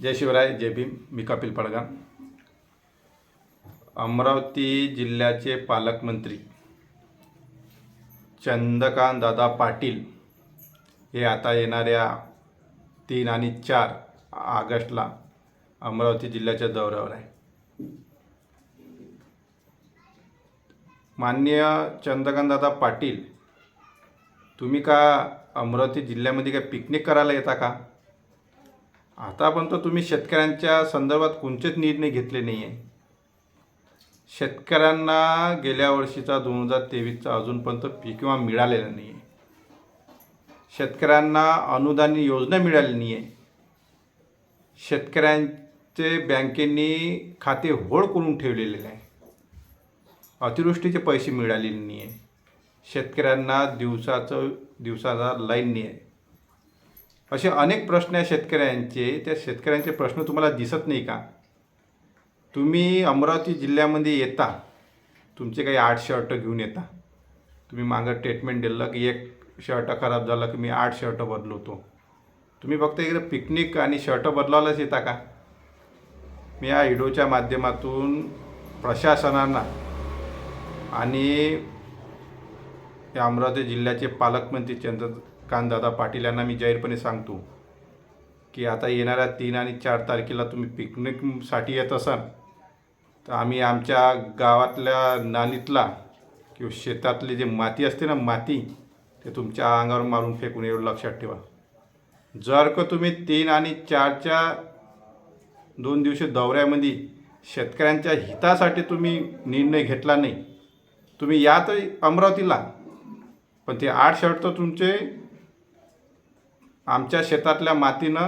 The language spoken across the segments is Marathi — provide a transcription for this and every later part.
जय शिवराय जय भीम. मी कपिल पडगा अमरावती जिल्ह्याचे पालकमंत्री चंद्रकांत दादा पाटील हे आता येणाऱ्या तीन आणि चार ऑगस्टला अमरावती जिल्ह्याच्या दौऱ्यावर आहे. माननीय चंद्रकांतदादा पाटील तुम्ही का अमरावती जिल्ह्यामध्ये काय पिकनिक करायला येता का? आतापर्यंत तुम्ही शेतकऱ्यांच्या संदर्भात कोणतेच निर्णय घेतले नाही आहे शेतकऱ्यांना गेल्या वर्षीचा दोन हजार तेवीसचा अजूनपर्यंत पीक विमा मिळालेला नाही आहे शेतकऱ्यांना अनुदान योजना मिळाली नाही आहे शेतकऱ्यांचे बँकेनी खाते होड करून ठेवलेले आहे अतिवृष्टीचे पैसे मिळालेले नाही आहे शेतकऱ्यांना दिवसाचं दिवसाचा लाईन नाही आहे असे अनेक प्रश्न आहे शेतकऱ्यांचे त्या शेतकऱ्यांचे प्रश्न तुम्हाला दिसत नाही का? तुम्ही अमरावती जिल्ह्यामध्ये येता तुमचे काही आठ शर्ट घेऊन येता. तुम्ही मागं ट्रीटमेंट दिलं की एक शर्ट खराब झालं की मी आठ शर्ट बदलवतो. तुम्ही फक्त इकडे पिकनिक आणि शर्ट बदलायलाच येता का? मी या व्हिडिओच्या माध्यमातून प्रशासनांना आणि या अमरावती जिल्ह्याचे पालकमंत्री कांदादा पाटील यांना मी जाहीरपणे सांगतो की आता येणाऱ्या तीन आणि चार तारखेला तुम्ही पिकनिकसाठी येत असाल तर आम्ही आमच्या गावातल्या नालीतला किंवा शेतातली जे माती असते ना माती ते तुमच्या अंगावर मारून फेकून एवढं लक्षात ठेवा. जर का तुम्ही तीन आणि चारच्या दोन दिवशी दौऱ्यामध्ये शेतकऱ्यांच्या हितासाठी तुम्ही निर्णय घेतला नाही तुम्ही या तर अमरावतीला पण ते आठ शर्ट तर तुमचे आमच्या शेतातल्या मातीनं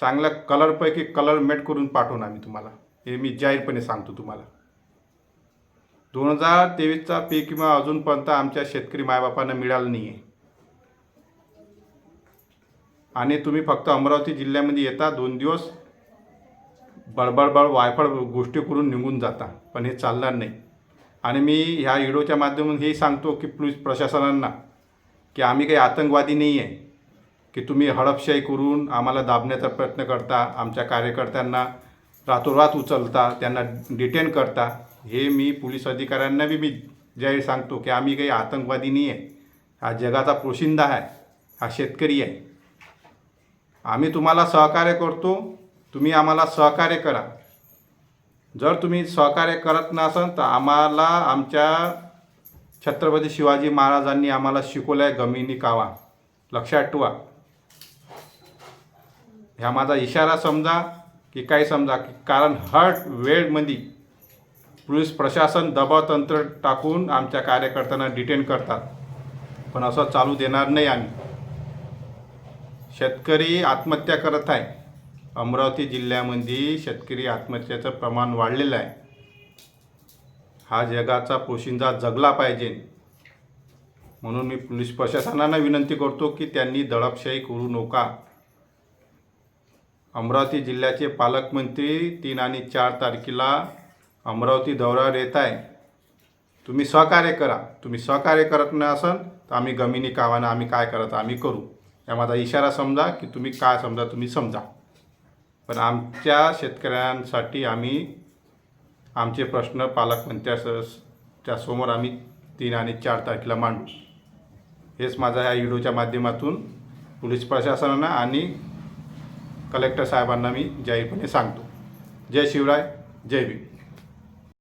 चांगल्या कलरपैकी कलर मेट करून पाठवून आम्ही तुम्हाला. हे मी जाहीरपणे सांगतो तुम्हाला. दोन हजार तेवीसचा पीक विमा अजूनपर्यंत आमच्या शेतकरी मायबापांना मिळाला नाही आहे आणि तुम्ही फक्त अमरावती जिल्ह्यामध्ये येता दोन दिवस बडबडबड वायफळ गोष्टी करून निघून जाता. पण हे चालणार नाही. आणि मी ह्या व्हिडिओच्या माध्यमातून हे सांगतो की पोलीस प्रशासनांना की आम्ही काही आतंकवादी नाही आहे की तुम्ही हडपशाही करून आम्हाला दाबण्याचा प्रयत्न करता आमच्या कार्यकर्त्यांना रातोरात उचलता त्यांना डिटेन करता. हे मी पोलीस अधिकाऱ्यांना बी मी जाहीर सांगतो की आम्ही काही आतंकवादी नाही आहे. हा जगाचा पोशिंदा आहे. हा शेतकरी आहे. आम्ही तुम्हाला सहकार्य करतो तुम्ही आम्हाला सहकार्य करा. जर तुम्ही सहकार्य करत नसाल तर आम्हाला आमच्या छत्रपती शिवाजी महाराजांनी आम्हाला शिकवलं आहे गमिनी कावा. लक्षात ठेवा. ह्या माझा इशारा समजा की काही समजा की कारण हर वेळमध्ये पोलीस प्रशासन दबावतंत्र टाकून आमच्या कार्यकर्त्यांना डिटेन करतात. पण असं चालू देणार नाही आम्ही. शेतकरी आत्महत्या करत आहे. अमरावती जिल्ह्यामध्ये शेतकरी आत्महत्येचं प्रमाण वाढलेलं आहे. हा जगाचा पोशिंदा जगला पाहिजे. म्हणून मी पोलीस प्रशासनाला विनंती करतो की त्यांनी दडपशाही करू नका. अमरावती जिल्ह्याचे पालकमंत्री तीन आणि चार तारखेला अमरावती दौऱ्यावर येत आहे. तुम्ही सहकार्य करा. तुम्ही सहकार्य करत नसाल तर आम्ही गमिनी कावानं आम्ही काय करत आम्ही करू. या माझा इशारा समजा की तुम्ही काय समजा तुम्ही समजा. पण आमच्या शेतकऱ्यांसाठी आम्ही आमचे प्रश्न पालकमंत्र्या समोर आम्ही तीन आणि चार तारखेला मांडू. हेच माझा ह्या व्हिडिओच्या माध्यमातून पोलीस प्रशासनानं आणि कलेक्टर साहेबांना मी जाहीरपणे सांगतो. जय शिवराय जय भीम.